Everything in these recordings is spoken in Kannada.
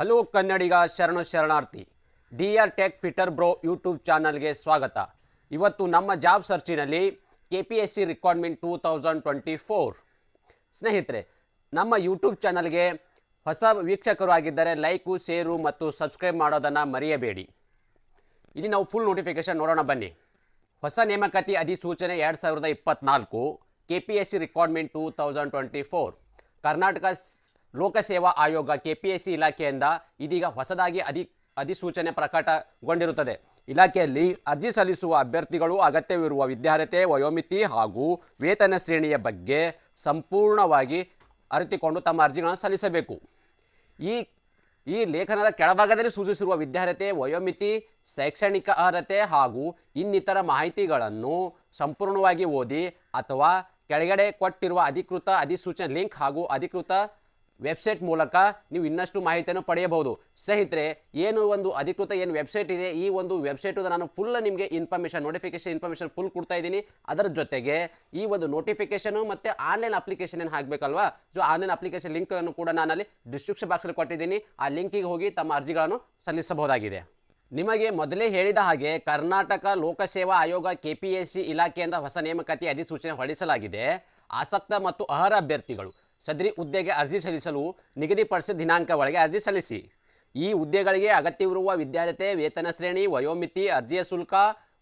ಹಲೋ ಕನ್ನಡಿಗ ಶರಣು ಶರಣಾರ್ಥಿ. D R tech fitter bro YouTube ಚಾನಲ್ಗೆ ಸ್ವಾಗತ. ಇವತ್ತು ನಮ್ಮ job ಸರ್ಚಿನಲ್ಲಿ K P S C requirement two thousand twenty four. ಸ್ನೇಹಿತರೆ, ನಮ್ಮ ಯೂಟ್ಯೂಬ್ ಚಾನಲ್ಗೆ ಹೊಸ ವೀಕ್ಷಕರು ಆಗಿದ್ದರೆ ಲೈಕು, ಶೇರು ಮತ್ತು ಸಬ್ಸ್ಕ್ರೈಬ್ ಮಾಡೋದನ್ನು ಮರೆಯಬೇಡಿ. ಇಲ್ಲಿ ನಾವು ಫುಲ್ ನೋಟಿಫಿಕೇಶನ್ ನೋಡೋಣ ಬನ್ನಿ. ಹೊಸ ನೇಮಕಾತಿ ಅಧಿಸೂಚನೆ ಎರಡು ಸಾವಿರದ ಇಪ್ಪತ್ತ್ನಾಲ್ಕು K P S C requirement two thousand twenty four. Karnataka ಲೋಕಸೇವಾ ಆಯೋಗ ಕೆ ಪಿ ಎಸ್ ಸಿ ಇಲಾಖೆಯಿಂದ ಇದೀಗ ಹೊಸದಾಗಿ ಅಧಿ, ಅಧಿಸೂಚನೆ ಪ್ರಕಟಗೊಂಡಿರುತ್ತದೆ. ಇಲಾಖೆಯಲ್ಲಿ ಅರ್ಜಿ ಸಲ್ಲಿಸುವ ಅಭ್ಯರ್ಥಿಗಳು ಅಗತ್ಯವಿರುವ ವಿದ್ಯಾರ್ಹತೆ, ವಯೋಮಿತಿ ಹಾಗೂ ವೇತನ ಶ್ರೇಣಿಯ ಬಗ್ಗೆ ಸಂಪೂರ್ಣವಾಗಿ ಅರಿತುಕೊಂಡು ತಮ್ಮ ಅರ್ಜಿಗಳನ್ನು ಸಲ್ಲಿಸಬೇಕು. ಈ ಈ ಲೇಖನದ ಕೆಳಭಾಗದಲ್ಲಿ ಸೂಚಿಸಿರುವ ವಿದ್ಯಾರ್ಹತೆ, ವಯೋಮಿತಿ, ಶೈಕ್ಷಣಿಕ ಅರ್ಹತೆ ಹಾಗೂ ಇನ್ನಿತರ ಮಾಹಿತಿಗಳನ್ನು ಸಂಪೂರ್ಣವಾಗಿ ಓದಿ ಅಥವಾ ಕೆಳಗಡೆ ಕೊಟ್ಟಿರುವ ಅಧಿಕೃತ ಅಧಿಸೂಚನೆ ಲಿಂಕ್ ಹಾಗೂ ಅಧಿಕೃತ ವೆಬ್ಸೈಟ್ ಮೂಲಕ ನೀವು ಇನ್ನಷ್ಟು ಮಾಹಿತಿಯನ್ನು ಪಡೆಯಬಹುದು. ಸ್ನೇಹಿತರೆ, ಏನು ಒಂದು ಅಧಿಕೃತ ಏನು ವೆಬ್ಸೈಟ್ ಇದೆ, ಈ ಒಂದು ವೆಬ್ಸೈಟ್ ನಾನು ಫುಲ್ ನಿಮಗೆ ಇನ್ಫಾರ್ಮೇಷನ್ ನೋಟಿಫಿಕೇಶನ್ ಇನ್ಫಾರ್ಮೇಷನ್ ಫುಲ್ ಕೊಡ್ತಾ ಇದ್ದೀನಿ. ಅದರ ಜೊತೆಗೆ ಈ ಒಂದು ನೋಟಿಫಿಕೇಶನ್ ಮತ್ತು ಆನ್ಲೈನ್ ಅಪ್ಲಿಕೇಶನ್ ಏನು ಹಾಕಬೇಕಲ್ವಾ? ಸೊ ಆನ್ಲೈನ್ ಅಪ್ಲಿಕೇಶನ್ ಲಿಂಕ್ ಅನ್ನು ಕೂಡ ಅಲ್ಲಿ ಡಿಸ್ಕ್ರಿಪ್ಷನ್ ಬಾಕ್ಸಲ್ಲಿ ಕೊಟ್ಟಿದ್ದೀನಿ. ಆ ಲಿಂಕಿಗೆ ಹೋಗಿ ತಮ್ಮ ಅರ್ಜಿಗಳನ್ನು ಸಲ್ಲಿಸಬಹುದಾಗಿದೆ. ನಿಮಗೆ ಮೊದಲೇ ಹೇಳಿದ ಹಾಗೆ ಕರ್ನಾಟಕ ಲೋಕಸೇವಾ ಆಯೋಗ ಕೆ ಪಿ ಎಸ್ ಸಿ ಇಲಾಖೆಯಿಂದ ಹೊಸ ನೇಮಕಾತಿ ಅಧಿಸೂಚನೆ ಹೊರಡಿಸಲಾಗಿದೆ. ಆಸಕ್ತ ಮತ್ತು ಅರ್ಹ ಅಭ್ಯರ್ಥಿಗಳು. ಸದರಿ ಹುದ್ದೆಗೆ ಅರ್ಜಿ ಸಲ್ಲಿಸಲು ನಿಗದಿಪಡಿಸಿದ ದಿನಾಂಕ ಒಳಗೆ ಅರ್ಜಿ ಸಲ್ಲಿಸಿ. ಈ ಹುದ್ದೆಗಳಿಗೆ ಅಗತ್ಯವಿರುವ ವಿದ್ಯಾರ್ಥಿ ವೇತನ ಶ್ರೇಣಿ, ವಯೋಮಿತಿ, ಅರ್ಜಿಯ ಶುಲ್ಕ,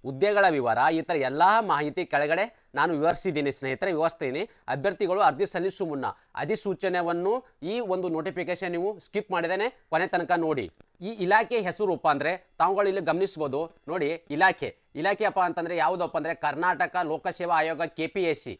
ಹುದ್ದೆಗಳ ವಿವರ ಈ ಥರ ಎಲ್ಲ ಮಾಹಿತಿ ಕೆಳಗಡೆ ನಾನು ವಿವರಿಸಿದ್ದೀನಿ ಸ್ನೇಹಿತರೆ, ವಿವರಿಸ್ತೀನಿ. ಅಭ್ಯರ್ಥಿಗಳು ಅರ್ಜಿ ಸಲ್ಲಿಸುವ ಮುನ್ನ ಅಧಿಸೂಚನೆಯನ್ನು ಈ ಒಂದು ನೋಟಿಫಿಕೇಶನ್ ನೀವು ಸ್ಕಿಪ್ ಮಾಡಿದ್ದೇನೆ, ಕೊನೆ ತನಕ ನೋಡಿ. ಈ ಇಲಾಖೆ ಹೆಸರುಪ್ಪ ಅಂದರೆ ತಾವುಗಳು ಇಲ್ಲಿ ಗಮನಿಸ್ಬೋದು. ನೋಡಿ, ಇಲಾಖೆ. ಇಲಾಖೆಯಪ್ಪ ಅಂತಂದರೆ ಯಾವುದಪ್ಪ ಅಂದರೆ ಕರ್ನಾಟಕ ಲೋಕಸೇವಾ ಆಯೋಗ K P S C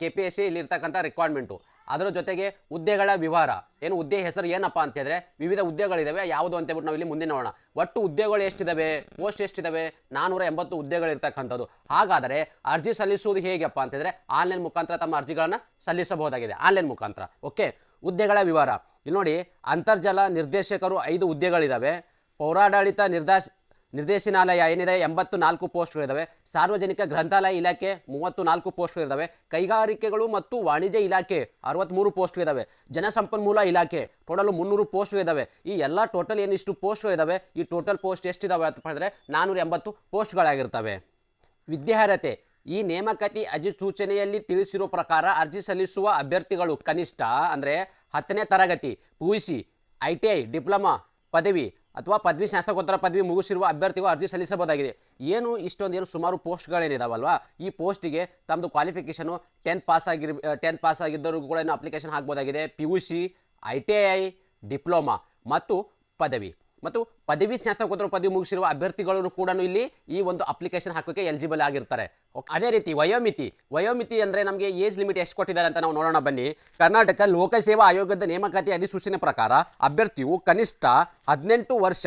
K P S C ಇಲ್ಲಿರ್ತಕ್ಕಂಥ ರಿಕ್ವೈರ್ಮೆಂಟು ಅದರ ಜೊತೆಗೆ ಹುದ್ದೆಗಳ ವಿವರ. ಏನು ಹುದ್ದೆ ಹೆಸರು ಏನಪ್ಪ ಅಂತ ಹೇಳಿದ್ರೆ ವಿವಿಧ ಹುದ್ದೆಗಳಿದ್ದಾವೆ ಯಾವುದು ಅಂತ ಹೇಳ್ಬಿಟ್ಟು ನಾವು ಇಲ್ಲಿ ಮುಂದೆ ನೋಡೋಣ. ಒಟ್ಟು ಹುದ್ದೆಗಳು ಎಷ್ಟಿದ್ದಾವೆ ಪೋಸ್ಟ್ ಎಷ್ಟಿದ್ದಾವೆ ನಾನೂರ ಎಂಬತ್ತು ಹುದ್ದೆಗಳಿರ್ತಕ್ಕಂಥದ್ದು ಹಾಗಾದರೆ ಅರ್ಜಿ ಸಲ್ಲಿಸುವುದು ಹೇಗಪ್ಪ ಅಂತಂದರೆ ಆನ್ಲೈನ್ ಮುಖಾಂತರ ತಮ್ಮ ಅರ್ಜಿಗಳನ್ನು ಸಲ್ಲಿಸಬಹುದಾಗಿದೆ. ಆನ್ಲೈನ್ ಮುಖಾಂತರ. ಓಕೆ, ಹುದ್ದೆಗಳ ವಿವರ. ಇಲ್ಲಿ ನೋಡಿ, ಅಂತರ್ಜಲ ನಿರ್ದೇಶಕರು ಐದು ಹುದ್ದೆಗಳಿದ್ದಾವೆ ಪೌರಾಡಳಿತ ನಿರ್ದಾಸ್ ನಿರ್ದೇಶನಾಲಯ ಏನಿದೆ, ಎಂಬತ್ತು ನಾಲ್ಕು ಪೋಸ್ಟ್ಗಳಿದ್ದಾವೆ ಸಾರ್ವಜನಿಕ ಗ್ರಂಥಾಲಯ ಇಲಾಖೆ ಮೂವತ್ತು ನಾಲ್ಕು ಪೋಸ್ಟ್ಗಳಿದ್ದಾವೆ ಕೈಗಾರಿಕೆಗಳು ಮತ್ತು ವಾಣಿಜ್ಯ ಇಲಾಖೆ ಅರವತ್ತ್ಮೂರು ಪೋಸ್ಟ್ಗಳಿದ್ದಾವೆ ಜನಸಂಪನ್ಮೂಲ ಇಲಾಖೆ ಟೋಟಲ್ ಮುನ್ನೂರು ಪೋಸ್ಟ್ಗಳಿದ್ದಾವೆ ಈ ಎಲ್ಲ ಟೋಟಲ್ ಏನಿಷ್ಟು ಪೋಸ್ಟ್ಗಳಿದ್ದಾವೆ ಈ ಟೋಟಲ್ ಪೋಸ್ಟ್ ಎಷ್ಟಿದ್ದಾವೆ ಅಂತ ಹೇಳಿದ್ರೆ ನಾನ್ನೂರ ಎಂಬತ್ತು ಪೋಸ್ಟ್ಗಳಾಗಿರ್ತವೆ ವಿದ್ಯಾರ್ಹತೆ, ಈ ನೇಮಕಾತಿ ಅಧಿಸೂಚನೆಯಲ್ಲಿ ತಿಳಿಸಿರುವ ಪ್ರಕಾರ ಅರ್ಜಿ ಸಲ್ಲಿಸುವ ಅಭ್ಯರ್ಥಿಗಳು ಕನಿಷ್ಠ ಅಂದರೆ ಹತ್ತನೇ ತರಗತಿ P U C I T I, diploma, ಪದವಿ ಅಥವಾ ಪದವಿ ಸ್ನಾತಕೋತ್ತರ ಪದವಿ ಮುಗಿಸಿರುವ ಅಭ್ಯರ್ಥಿಗೂ ಅರ್ಜಿ ಸಲ್ಲಿಸಬಹುದಾಗಿದೆ. ಏನು ಇಷ್ಟೊಂದು ಏನು ಸುಮಾರು ಪೋಸ್ಟ್ಗಳೇನಿದಾವಲ್ವಾ? ಈ ಪೋಸ್ಟಿಗೆ ತಮ್ಮದು ಕ್ವಾಲಿಫಿಕೇಷನು ಟೆಂತ್ ಪಾಸ್ ಆಗಿರ್ ಟೆಂತ್ ಪಾಸ್ ಆಗಿದ್ದವರು ಕೂಡ ಏನು application ಹಾಕ್ಬೋದಾಗಿದೆ P U C I T I diploma ಮತ್ತು ಪದವಿ. ಮತ್ತು ಪದವಿ ಸ್ನಾತಕೋತ್ತರ ಪದವಿ ಮುಗಿಸಿರುವ ಅಭ್ಯರ್ಥಿಗಳು ಕೂಡ ಇಲ್ಲಿ ಈ ಒಂದು ಅಪ್ಲಿಕೇಶನ್ ಹಾಕೋಕೆ ಎಲಿಜಿಬಲ್ ಆಗಿರ್ತಾರೆ. ಅದೇ ರೀತಿ ವಯೋಮಿತಿ. ವಯೋಮಿತಿ ಅಂದರೆ ನಮಗೆ ಏಜ್ ಲಿಮಿಟ್ ಎಷ್ಟು ಕೊಟ್ಟಿದ್ದಾರೆ ಅಂತ ನಾವು ನೋಡೋಣ ಬನ್ನಿ. ಕರ್ನಾಟಕ ಲೋಕಸೇವಾ ಆಯೋಗದ ನೇಮಕಾತಿ ಅಧಿಸೂಚನೆ ಪ್ರಕಾರ ಅಭ್ಯರ್ಥಿಯು ಕನಿಷ್ಠ ಹದಿನೆಂಟು ವರ್ಷ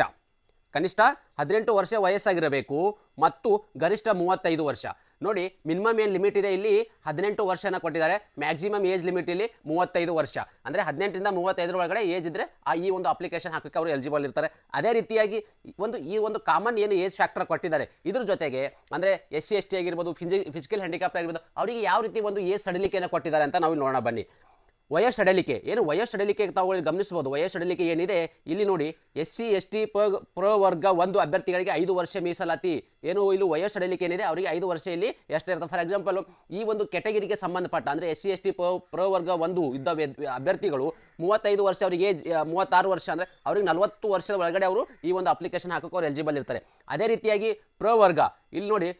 ಕನಿಷ್ಠ ಹದಿನೆಂಟು ವರ್ಷ ವಯಸ್ಸಾಗಿರಬೇಕು ಮತ್ತು ಗರಿಷ್ಠ ಮೂವತ್ತೈದು ವರ್ಷ. ನೋಡಿ ಮಿನಿಮಮ್ ಏನು ಲಿಮಿಟ್ ಇದೆ ಇಲ್ಲಿ? ಹದಿನೆಂಟು ವರ್ಷನ ಕೊಟ್ಟಿದ್ದಾರೆ. ಮ್ಯಾಕ್ಸಿಮಮ್ ಏಜ್ ಲಿಮಿಟ್ ಇಲ್ಲಿ ಮೂವತ್ತೈದು ವರ್ಷ. ಅಂದರೆ ಹದಿನೆಂಟರಿಂದ ಮೂವತ್ತೈದರ ಒಳಗಡೆ ಏಜ್ ಇದ್ದರೆ ಆ ಈ ಒಂದು ಅಪ್ಲಿಕೇಶನ್ ಹಾಕೋಕ್ಕೆ ಅವರು ಎಲಿಜಿಬಲ್ ಇರ್ತಾರೆ. ಅದೇ ರೀತಿಯಾಗಿ ಒಂದು ಈ ಒಂದು ಕಾಮನ್ ಏನು ಏಜ್ ಫ್ಯಾಕ್ಟರ್ ಕೊಟ್ಟಿದ್ದಾರೆ, ಇದ್ರ ಜೊತೆಗೆ ಅಂದರೆ ಎಸ್ ಸಿ ಎಸ್ ಟಿ ಆಗಿರ್ಬೋದು ಫಿಸಿಕಲ್ ಹ್ಯಾಂಡಿಕ್ಯಾಪ್ ಆಗಿರ್ಬೋದು, ಅವರಿಗೆ ಯಾವ ರೀತಿ ಒಂದು ಏಜ್ ಸಡಿಲಿಕೆಯನ್ನು ಕೊಟ್ಟಿದ್ದಾರೆ ಅಂತ ನಾವು ನೋಡೋಣ ಬನ್ನಿ. ವಯಸ್ಸು ಸಡಲಿಕೆ ಏನು ವಯಸ್ಸು ಸಡಲಿಕೆ ತಾವು ಗಮನಿಸಬಹುದು ವಯಸ್ಸು ಸಡಲಿಕೆ ಏನಿದೆ? ಇಲ್ಲಿ ನೋಡಿ, ಎಸ್ ಸಿ, ಎಸ್ ಟಿ ಪ ಪ್ರವರ್ಗ ಒಂದು ಅಭ್ಯರ್ಥಿಗಳಿಗೆ ಐದು ವರ್ಷ ಮೀಸಲಾತಿ. ಏನು ಇಲ್ಲಿ ವಯಸ್ಸಡಲಿಕೆ ಏನಿದೆ? ಅವರಿಗೆ ಐದು ವರ್ಷ ಇಲ್ಲಿ ಎಷ್ಟಿರ್ತದೆ ಫಾರ್ ಎಕ್ಸಾಂಪಲ್ ಈ ಒಂದು ಕೆಟಗರಿಗೆ ಸಂಬಂಧಪಟ್ಟ, ಅಂದರೆ ಎಸ್ ಸಿ, ಎಸ್ ಟಿ ಪ್ರ ವರ್ಗ ಒಂದು ಇದ್ದ ಅಭ್ಯರ್ಥಿಗಳು, ಮೂವತ್ತೈದು ವರ್ಷ ಅವರಿಗೆ ಏಜ್ ಮೂವತ್ತಾರು ವರ್ಷ ಅಂದರೆ ಅವ್ರಿಗೆ ನಲವತ್ತು ವರ್ಷದ ಒಳಗಡೆ ಅವರು ಈ ಒಂದು ಅಪ್ಲಿಕೇಶನ್ ಹಾಕೋಕೆ ಅವ್ರು ಎಲಿಜಿಬಲ್ ಇರ್ತಾರೆ. ಅದೇ ರೀತಿಯಾಗಿ ಪ್ರವರ್ಗ ಇಲ್ಲಿ ನೋಡಿ,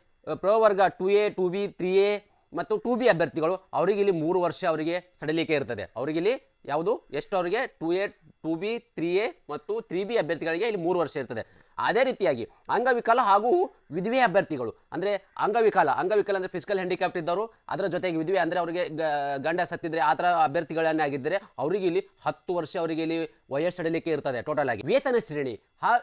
ಪ್ರ ವರ್ಗ two A two B three A ಮತ್ತು ಟು ಬಿ ಅಭ್ಯರ್ಥಿಗಳು, ಅವರಿಗೆ ಇಲ್ಲಿ ಮೂರು ವರ್ಷ ಅವರಿಗೆ ಸಡಲಿಕೆ ಇರ್ತದೆ. ಅವರಿಗೆ ಇಲ್ಲಿ ಯಾವುದು? ಎಷ್ಟು ಅವರಿಗೆ? Two A, two B, three A ಮತ್ತು ತ್ರೀ ಬಿ ಅಭ್ಯರ್ಥಿಗಳಿಗೆ ಇಲ್ಲಿ ಮೂರು ವರ್ಷ ಇರ್ತದೆ. ಅದೇ ರೀತಿಯಾಗಿ ಅಂಗವಿಕಲ ಹಾಗೂ ವಿಧವೆ ಅಭ್ಯರ್ಥಿಗಳು, ಅಂದರೆ ಅಂಗವಿಕಲ ಅಂಗವಿಕಲ ಅಂದರೆ ಫಿಸಿಕಲ್ ಹ್ಯಾಂಡಿಕ್ಯಾಪ್ಟ್ ಇದ್ದವರು, ಅದರ ಜೊತೆಗೆ ವಿಧವೆ ಅಂದರೆ ಅವರಿಗೆ ಗಂಡ ಸತ್ತಿದ್ರೆ ಆ ಥರ ಅಭ್ಯರ್ಥಿಗಳನ್ನೇ ಆಗಿದ್ದರೆ, ಅವರಿಗೆ ಇಲ್ಲಿ ಹತ್ತು ವರ್ಷ ಅವರಿಗೆ ಇಲ್ಲಿ ವಯಸ್ಸು ಸಡಲಿಕೆ ಇರ್ತದೆ ಟೋಟಲ್ ಆಗಿ. ವೇತನ ಶ್ರೇಣಿ.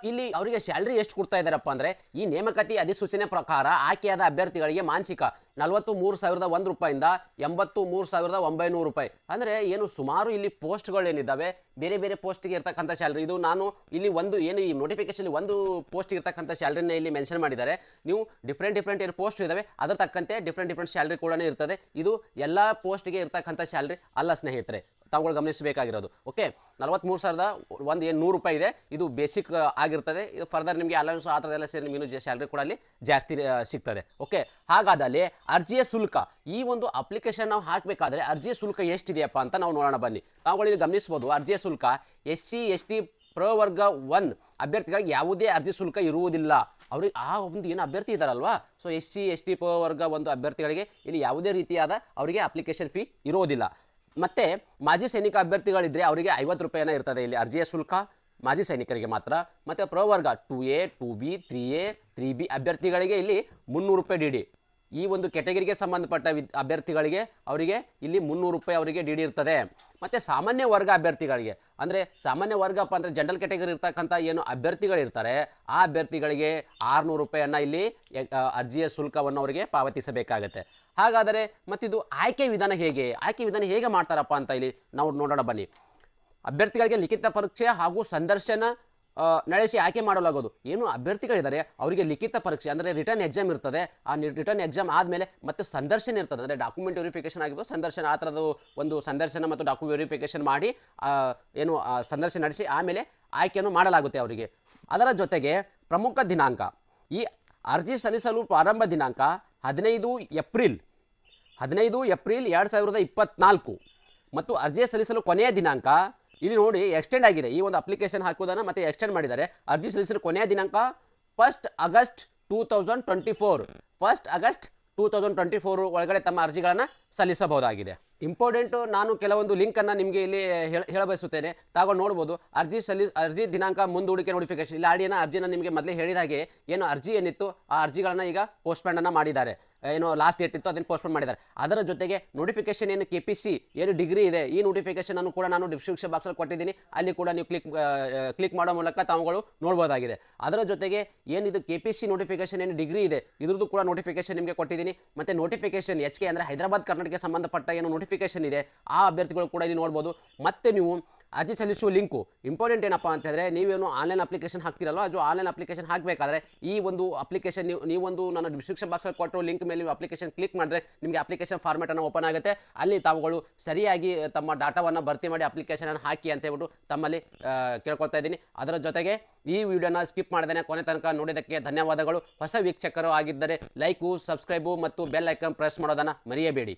ಇಲ್ಲಿ ಅವರಿಗೆ ಸ್ಯಾಲ್ರಿ ಎಷ್ಟು ಕೊಡ್ತಾ ಇದ್ದಾರಪ್ಪ ಅಂದ್ರೆ, ಈ ನೇಮಕಾತಿ ಅಧಿಸೂಚನೆ ಪ್ರಕಾರ ಆಯ್ಕೆಯಾದ ಅಭ್ಯರ್ಥಿಗಳಿಗೆ ಮಾನಸಿಕ ನಲವತ್ತು ಮೂರು ಸಾವಿರದ ಒಂದು ರೂಪಾಯಿಂದ ಎಂಬತ್ತು ಮೂರು ಸಾವಿರದ ಒಂಬೈನೂರು ರೂಪಾಯಿ. ಅಂದರೆ ಏನು ಸುಮಾರು ಇಲ್ಲಿ ಪೋಸ್ಟ್ಗಳೇನಿದ್ದಾವೆ, ಬೇರೆ ಬೇರೆ ಪೋಸ್ಟ್ಗೆ ಇರ್ತಕ್ಕಂಥ ಸ್ಯಾಲ್ರಿ ಇದು ನಾನು ಇಲ್ಲಿ ಒಂದು ಏನು ಈ ನೋಟಿಫಿಕೇಶನ್ ಒಂದು ಪೋಸ್ಟ್ ಇರ್ತಕ್ಕಂಥ ಸ್ಯಾಲ್ರಿನ ಇಲ್ಲಿ ಮೆನ್ಷನ್ ಮಾಡಿದ್ದಾರೆ. ನೀವು ಡಿಫ್ರೆಂಟ್ ಡಿಫ್ರೆಂಟ್ ಏನು ಪೋಸ್ಟ್ ಇದಾವೆ ಅದರ ತಕ್ಕಂತೆ ಡಿಫ್ರೆಂಟ್ ಡಿಫ್ರೆಂಟ್ ಸ್ಯಾಲ್ರಿ ಕೂಡ ಇರ್ತದೆ. ಇದು ಎಲ್ಲ ಪೋಸ್ಟ್ಗೆ ಇರ್ತಕ್ಕಂಥ ಸ್ಯಾಲ್ರಿ ಅಲ್ಲ ಸ್ನೇಹಿತರೆ ತಾವುಗಳು ಗಮನಿಸಬೇಕಾಗಿರೋದು. ಓಕೆ ನಲವತ್ತ್ಮೂರು ಸಾವಿರದ ಒಂದು ಏನು ನೂರು ರೂಪಾಯಿ ಇದೆ. ಇದು ಬೇಸಿಕ್ ಆಗಿರ್ತದೆ. ಇದು ಫರ್ದರ್ ನಿಮಗೆ ಅಲೌನ್ಸ್ ಆ ಥರದೆಲ್ಲ ಸೇರಿ ನಿಮಗೆ ಇನ್ನೂ ಸ್ಯಾಲ್ರಿ ಕೂಡ ಅಲ್ಲಿ ಜಾಸ್ತಿ ಸಿಗ್ತದೆ. ಓಕೆ ಹಾಗಾದಲ್ಲಿ ಅರ್ಜಿಯ ಶುಲ್ಕ. ಈ ಒಂದು ಅಪ್ಲಿಕೇಶನ್ ನಾವು ಹಾಕಬೇಕಾದ್ರೆ ಅರ್ಜಿಯ ಶುಲ್ಕ ಎಷ್ಟಿದೆಯಪ್ಪ ಅಂತ ನಾವು ನೋಡೋಣ ಬನ್ನಿ. ತಾವುಗಳು ಇಲ್ಲಿ ಗಮನಿಸ್ಬೋದು, ಅರ್ಜಿಯ ಶುಲ್ಕ ಎಸ್ ಸಿ ಎಸ್ ಟಿ ಪ್ರವರ್ಗ ಒನ್ ಅಭ್ಯರ್ಥಿಗಳಿಗೆ ಯಾವುದೇ ಅರ್ಜಿ ಶುಲ್ಕ ಇರುವುದಿಲ್ಲ. ಅವ್ರಿಗೆ ಆ ಒಂದು ಏನು ಅಭ್ಯರ್ಥಿ ಇದ್ದಾರಲ್ವಾ? So S C S T ಪ್ರವರ್ಗ ಒಂದು ಅಭ್ಯರ್ಥಿಗಳಿಗೆ ಇಲ್ಲಿ ಯಾವುದೇ ರೀತಿಯಾದ ಅವರಿಗೆ ಅಪ್ಲಿಕೇಶನ್ ಫೀ ಇರೋದಿಲ್ಲ. ಮತ್ತೆ ಮಾಜಿ ಸೈನಿಕ ಅಭ್ಯರ್ಥಿಗಳಿದ್ರೆ ಅವರಿಗೆ ಐವತ್ತು ರೂಪಾಯಿನ ಇರ್ತದೆ. ಇಲ್ಲಿ ಅರ್ಜಿಯ ಶುಲ್ಕ ಮಾಜಿ ಸೈನಿಕರಿಗೆ ಮಾತ್ರ. ಮತ್ತೆ ಪ್ರವರ್ಗ two A two B three A three B ಅಭ್ಯರ್ಥಿಗಳಿಗೆ ಇಲ್ಲಿ ಮುನ್ನೂರು ರೂಪಾಯಿ ಡಿ ಡಿ. ಈ ಒಂದು ಕೆಟಗರಿಗೆ ಸಂಬಂಧಪಟ್ಟ ವಿದ್, ಅಭ್ಯರ್ಥಿಗಳಿಗೆ ಅವರಿಗೆ ಇಲ್ಲಿ ಮುನ್ನೂರು ರೂಪಾಯಿ ಅವರಿಗೆ ಡಿ ಡಿ ಇರ್ತದೆ. ಮತ್ತು ಸಾಮಾನ್ಯ ವರ್ಗ ಅಭ್ಯರ್ಥಿಗಳಿಗೆ, ಅಂದರೆ ಸಾಮಾನ್ಯ ವರ್ಗಪ್ಪ ಅಂದರೆ ಜನರಲ್ ಕೆಟಗರಿ ಇರ್ತಕ್ಕಂಥ ಏನು ಅಭ್ಯರ್ಥಿಗಳಿರ್ತಾರೆ ಆ ಅಭ್ಯರ್ಥಿಗಳಿಗೆ ಆರುನೂರು ರೂಪಾಯಿಯನ್ನು ಇಲ್ಲಿ ಅರ್ಜಿಯ ಶುಲ್ಕವನ್ನು ಅವರಿಗೆ ಪಾವತಿಸಬೇಕಾಗತ್ತೆ. ಹಾಗಾದರೆ ಮತ್ತಿದು ಆಯ್ಕೆ ವಿಧಾನ ಹೇಗೆ, ಆಯ್ಕೆ ವಿಧಾನ ಹೇಗೆ ಮಾಡ್ತಾರಪ್ಪ ಅಂತ ಇಲ್ಲಿ ನಾವು ನೋಡೋಣ ಬನ್ನಿ. ಅಭ್ಯರ್ಥಿಗಳಿಗೆ ಲಿಖಿತ ಪರೀಕ್ಷೆ ಹಾಗೂ ಸಂದರ್ಶನ ನಡೆಸಿ ಆಯ್ಕೆ ಮಾಡಲಾಗೋದು. ಏನು ಅಭ್ಯರ್ಥಿಗಳಿದ್ದಾರೆ, ಅವರಿಗೆ ಲಿಖಿತ ಪರೀಕ್ಷೆ, ಅಂದರೆ ರಿಟರ್ನ್ ಎಕ್ಸಾಮ್ ಇರ್ತದೆ. ಆ ರಿಟರ್ನ್ ಎಕ್ಸಾಮ್ ಆದಮೇಲೆ ಮತ್ತೆ ಸಂದರ್ಶನ ಇರ್ತದೆ. ಅಂದರೆ ಡಾಕ್ಯುಮೆಂಟ್ ವೆರಿಫಿಕೇಶನ್ ಆಗಿರ್ಬೋದು, ಸಂದರ್ಶನ, ಆ ಥರದ ಒಂದು ಸಂದರ್ಶನ ಮತ್ತು ಡಾಕ್ಯುಮೆಂಟ್ ವೆರಿಫಿಕೇಶನ್ ಮಾಡಿ ಏನು ಸಂದರ್ಶನ ನಡೆಸಿ ಆಮೇಲೆ ಆಯ್ಕೆಯನ್ನು ಮಾಡಲಾಗುತ್ತೆ ಅವರಿಗೆ. ಅದರ ಜೊತೆಗೆ ಪ್ರಮುಖ ದಿನಾಂಕ. ಈ ಅರ್ಜಿ ಸಲ್ಲಿಸಲು ಪ್ರಾರಂಭ ದಿನಾಂಕ ಹದಿನೈದು ಏಪ್ರಿಲ್. ಹದಿನೈದು ಏಪ್ರಿಲ್ ಎರಡು ಸಾವಿರದ ಇಪ್ಪತ್ನಾಲ್ಕು. ಮತ್ತು ಅರ್ಜಿ ಸಲ್ಲಿಸಲು ಕೊನೆಯ ದಿನಾಂಕ ಇಲ್ಲಿ ನೋಡಿ ಎಕ್ಸ್ಟೆಂಡ್ ಆಗಿದೆ. ಈ ಒಂದು ಅಪ್ಲಿಕೇಶನ್ ಹಾಕೋದನ್ನು ಮತ್ತೆ ಎಕ್ಸ್ಟೆಂಡ್ ಮಾಡಿದ್ದಾರೆ. ಅರ್ಜಿ ಸಲ್ಲಿಸಲು ಕೊನೆಯ ದಿನಾಂಕ first August two thousand twenty four first August two thousand twenty four ಒಳಗಡೆ ತಮ್ಮ ಅರ್ಜಿಗಳನ್ನು ಸಲ್ಲಿಸಬಹುದಾಗಿದೆ. ಇಂಪಾರ್ಟೆಂಟ್ ನಾನು ಕೆಲವೊಂದು ಲಿಂಕನ್ನು ನಿಮಗೆ ಇಲ್ಲಿ ಹೇಳ, ಹೇಳಬಯಸುತ್ತೇನೆ. ತಾವು ನೋಡ್ಬೋದು. ಅರ್ಜಿ ಸಲ್ಲಿ, ಅರ್ಜಿ ದಿನಾಂಕ ಮುಂದೂಡಿಕೆ ನೋಟಿಫಿಕೇಶನ್ ಇಲ್ಲಿ ಆಡಿಯನ ಅರ್ಜಿನ ನಿಮಗೆ ಮೊದಲೇ ಹೇಳಿದ ಹಾಗೆ ಏನು ಅರ್ಜಿ ಏನಿತ್ತು, ಆ ಅರ್ಜಿಗಳನ್ನು ಈಗ ಪೋಸ್ಟ್ಪೆಂಡನ್ನು ಮಾಡಿದ್ದಾರೆ. ಏನು ಲಾಸ್ಟ್ ಡೇಟ್ ಇತ್ತು, ಅದನ್ನು ಪೋಸ್ಟ್ಪೋನ್ ಮಾಡಿದ್ದಾರೆ. ಅದರ ಜೊತೆಗೆ ನೋಟಿಫಿಕೇಶನ್ ಏನು ಕೆ ಪಿ ಸಿ ಏನು ಡಿಗ್ರಿ ಇದೆ, ಈ ನೋಟಿಫಿಕೇಶನ್ ಅನ್ನು ಕೂಡ ನಾನು ಡಿಸ್ಕ್ರಿಪ್ಷನ್ ಬಾಕ್ಸಲ್ಲಿ ಕೊಟ್ಟಿದ್ದೀನಿ. ಅಲ್ಲಿ ಕೂಡ ನೀವು ಕ್ಲಿಕ್ ಕ್ಲಿಕ್ ಮಾಡೋ ಮೂಲಕ ತಾವುಗಳು ನೋಡ್ಬೋದಾಗಿದೆ. ಅದರ ಜೊತೆಗೆ ಏನಿದು ಕೆ ಪಿ ಸಿ ನೋಟಿಫಿಕೇಶನ್ ಏನು ಡಿಗ್ರಿ ಇದೆ, ಇದ್ರದ್ದು ಕೂಡ ನೋಟಿಫಿಕೇಶನ್ ನಿಮಗೆ ಕೊಟ್ಟಿದ್ದೀನಿ. ಮತ್ತು ನೋಟಿಫಿಕೇಶನ್ ಎಚ್ ಕೆ ಅಂದರೆ ಹೈದರಾಬಾದ್, ಕರ್ನಾಟಕಕ್ಕೆ ಸಂಬಂಧಪಟ್ಟ ಏನು ನೋಟಿಫಿಕೇಶನ್ ಇದೆ, ಆ ಅಭ್ಯರ್ಥಿಗಳು ಕೂಡ ಇಲ್ಲಿ ನೋಡ್ಬೋದು. ಮತ್ತು ನೀವು ಅರ್ಜಿ ಸಲ್ಲಿಸುವ ಲಿಂಕು ಇಂಪಾರ್ಟೆಂಟ್ ಏನಪ್ಪ ಅಂತಂದರೆ ನೀವೇನು ಆನ್ಲೈನ್ ಅಪ್ಲಿಕೇಶನ್ ಹಾಕ್ತಿರಲ್ಲ, ಅದು ಆನ್ಲೈನ್ ಅಪ್ಲಿಕೇಶನ್ ಹಾಕಬೇಕಾದ್ರೆ ಈ ಒಂದು ಅಪ್ಲಿಕೇಶನ್ ನೀವು, ನೀವೊಂದು ನನ್ನ ಡಿಸ್ಕ್ರಿಪ್ಷನ್ ಬಾಕ್ಸಲ್ಲಿ ಕೊಟ್ಟರು ಲಿಂಕ್ ಮೇಲೆ ನೀವು ಅಪ್ಲಿಕೇಶನ್ ಕ್ಲಿಕ್ ಮಾಡಿದ್ರೆ ನಿಮಗೆ ಅಪ್ಲಿಕೇಶನ್ ಫಾರ್ಮೆಟನ್ನು ಓಪನ್ ಆಗುತ್ತೆ. ಅಲ್ಲಿ ತಾವುಗಳು ಸರಿಯಾಗಿ ತಮ್ಮ ಡಾಟಾವನ್ನು ಭರ್ತಿ ಮಾಡಿ ಅಪ್ಲಿಕೇಶನನ್ನು ಹಾಕಿ ಅಂತ ಹೇಳ್ಬಿಟ್ಟು ತಮ್ಮಲ್ಲಿ ಕೇಳ್ಕೊಳ್ತಾ ಇದ್ದೀನಿ. ಅದರ ಜೊತೆಗೆ ಈ ವಿಡಿಯೋನ ಸ್ಕಿಪ್ ಮಾಡ್ದೇನೆ ಕೊನೆ ತನಕ ನೋಡಿದ್ದಕ್ಕೆ ಧನ್ಯವಾದಗಳು. ಹೊಸ ವೀಕ್ಷಕರು ಆಗಿದ್ದರೆ ಲೈಕು ಸಬ್ಸ್ಕ್ರೈಬು ಮತ್ತು ಬೆಲ್ ಐಕನ್ ಪ್ರೆಸ್ ಮಾಡೋದನ್ನು ಮರೆಯಬೇಡಿ.